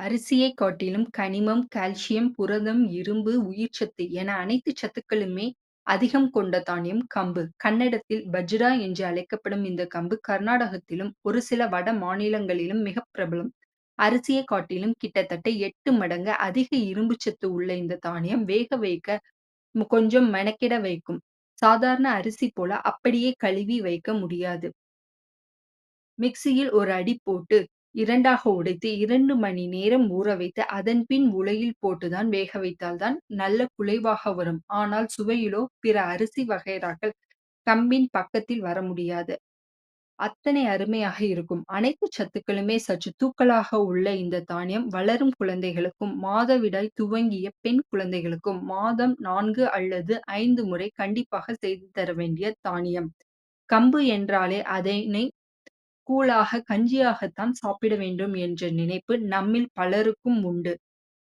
அரிசியைக் காட்டிலும் கனிமம், கால்சியம், புரதம், இரும்பு, உயிர்ச்சத்து என அனைத்து சத்துக்களுமே அதிகம் கொண்ட தானியம் கம்பு. கன்னடத்தில் பஜ்ரா என்று அழைக்கப்படும் இந்த கம்பு கர்நாடகத்திலும், ஒரு சில வட மாநிலங்களிலும் மிகப் பிரபலம். அரிசியைக் காட்டிலும் கிட்டத்தட்ட எட்டு மடங்கு அதிக இரும்புச்சத்து உள்ள இந்த தானியம் வேக வைக்க கொஞ்சம் மெனக்கெட வைக்கும். சாதாரண அரிசி போல அப்படியே கழுவி வைக்க முடியாது. மிக்ஸியில் ஒரு அடி போட்டு இரண்டாக உடைத்து இரண்டு மணி நேரம் ஊற வைத்து அதன் பின் உலையில் போட்டுதான் வேக வைத்தால் தான் நல்ல குழைவாக வரும். ஆனால் சுவையிலோ பிற அரிசி வகைராக்கள் கம்பின் பக்கத்தில் வர முடியாது. அத்தனை அருமையாக இருக்கும். அனைத்து சத்துக்களுமே சற்று தூக்கலாக உள்ள இந்த தானியம் வளரும் குழந்தைகளுக்கும், மாதவிடாய் துவங்கிய பெண் குழந்தைகளுக்கும் மாதம் நான்கு அல்லது ஐந்து முறை கண்டிப்பாக செய்து தர வேண்டிய தானியம். கம்பு என்றாலே அதனை கூழாக, கஞ்சியாகத்தான் சாப்பிட வேண்டும் என்ற நினைப்பு நம்மில் பலருக்கும் உண்டு.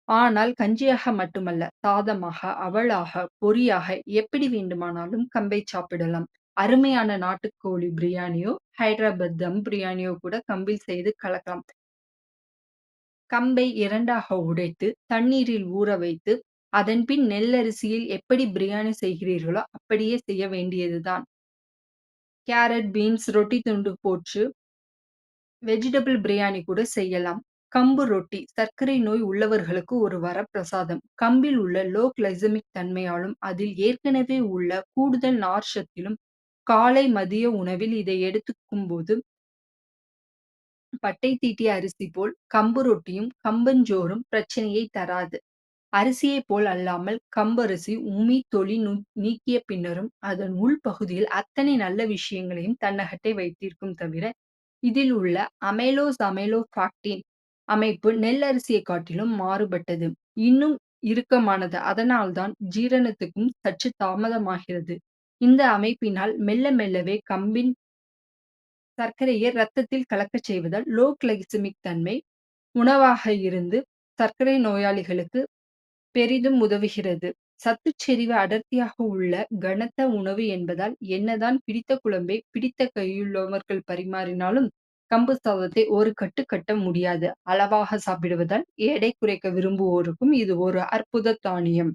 ஆனால் கஞ்சியாக மட்டுமல்ல, சாதமாக, அவளாக பொரியாக எப்படி வேண்டுமானாலும் கம்பை சாப்பிடலாம். அருமையான நாட்டுக்கோழி பிரியாணியோ, ஹைதராபாத் தம் பிரியாணியோ கூட கம்பில் செய்து கலக்கலாம். கம்பை இரண்டாக உடைத்து, தண்ணீரில் ஊற வைத்து, அதன்பின் நெல்லரிசியில் எப்படி பிரியாணி செய்கிறீர்களோ அப்படியே செய்ய வேண்டியதுதான். கேரட், பீன்ஸ், ரொட்டி துண்டு போட்டு வெஜிடபிள் பிரியாணி கூட செய்யலாம். கம்பு ரொட்டி சர்க்கரை நோய் உள்ளவர்களுக்கு ஒரு வரப்பிரசாதம். கம்பில் உள்ள லோ கிளைசமிக் தன்மையாலும், அதில் ஏற்கனவே உள்ள கூடுதல் நார்ச்சத்திலும் காலை, மதிய உணவில் இதை எடுத்துக்கும் போது பட்டை தீட்டிய அரிசி போல் கம்பு ரொட்டியும், கம்பஞ்சோறும் பிரச்சனையை தராது. அரிசியைப் போல் அல்லாமல் கம்பரிசி உமி, தொலி நீக்கிய பின்னரும் அதன் உள்பகுதியில் அத்தனை நல்ல விஷயங்களையும் தன்னகட்டை வைத்திருக்கும் தவிர, இதில் உள்ள அமைலோஸ் அமைலோஃபாக்டின் அமைப்பு நெல்லரிசியைக் காட்டிலும் மாறுபட்டது. இன்னும் இறுக்கமானது. அதனால்தான் ஜீரணத்துக்கும் சற்று தாமதமாகிறது. இந்த அமைப்பினால் மெல்ல மெல்லவே கம்பின் சர்க்கரையை ரத்தத்தில் கலக்கச் செய்வதால் லோ கிளைசமிக் தன்மை உணவாக இருந்து சர்க்கரை நோயாளிகளுக்கு பெரிதும் உதவுகிறது. சத்துச்செறிவு அடர்த்தியாக உள்ள கனத்த உணவு என்பதால் என்னதான் பிடித்த குழம்பை பிடித்த கையுள்ளவர்கள் பரிமாறினாலும் கம்பு சாதத்தை ஒரு கட்டு கட்ட முடியாது. அளவாக சாப்பிடுவதால் எடை குறைக்க விரும்புவோருக்கும் இது ஒரு அற்புத தானியம்.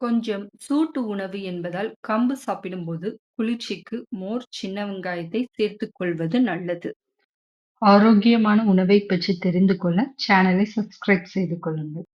கொஞ்சம் சூட்டு உணவு என்பதால் கம்பு சாப்பிடும்போது குளிர்ச்சிக்கு மோர், சின்ன வெங்காயத்தை சேர்த்துக் கொள்வது நல்லது. ஆரோக்கியமான உணவைப் பற்றி தெரிந்து கொள்ள சேனலை சப்ஸ்கிரைப் செய்து கொள்ளுங்கள்.